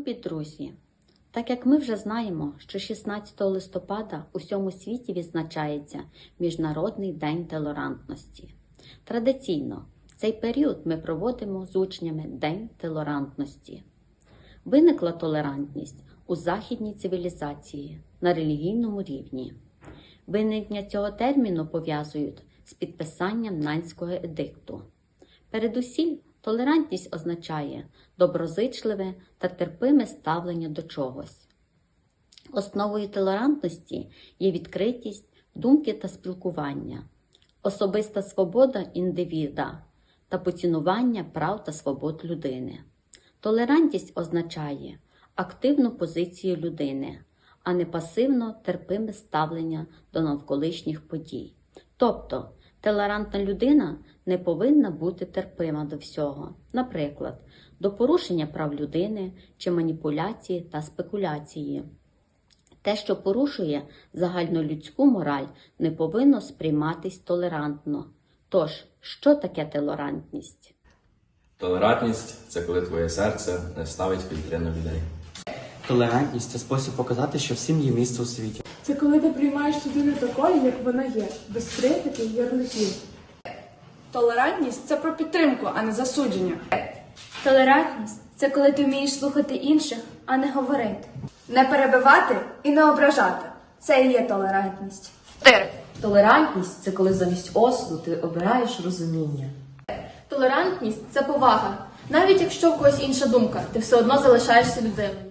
Любі друзі, так як ми вже знаємо, що 16 листопада у всьому світі відзначається Міжнародний день толерантності. Традиційно цей період ми проводимо з учнями День толерантності. Виникла толерантність у західній цивілізації на релігійному рівні. Виникнення цього терміну пов'язують з підписанням Нанського едикту. Передусім, толерантність означає доброзичливе та терпиме ставлення до чогось. Основою толерантності є відкритість думки та спілкування, особиста свобода індивіда та поцінування прав та свобод людини. Толерантність означає активну позицію людини, а не пасивно терпиме ставлення до навколишніх подій. Тобто, толерантна людина не повинна бути терпима до всього, наприклад, до порушення прав людини чи маніпуляції та спекуляції. Те, що порушує загальнолюдську мораль, не повинно сприйматись толерантно. Тож, що таке толерантність? Толерантність це коли твоє серце не ставить фільтри на людей. Толерантність це спосіб показати, що всім є місце у світі. Це коли ти приймаєш людину такою, як вона є, без критики і ярликів. Толерантність це про підтримку, а не засудження. Толерантність це коли ти вмієш слухати інших, а не говорити. Не перебивати і не ображати. Це і є толерантність. Толерантність це коли замість осуду ти обираєш розуміння. Толерантність це повага. Навіть якщо в когось інша думка, ти все одно залишаєшся людиною.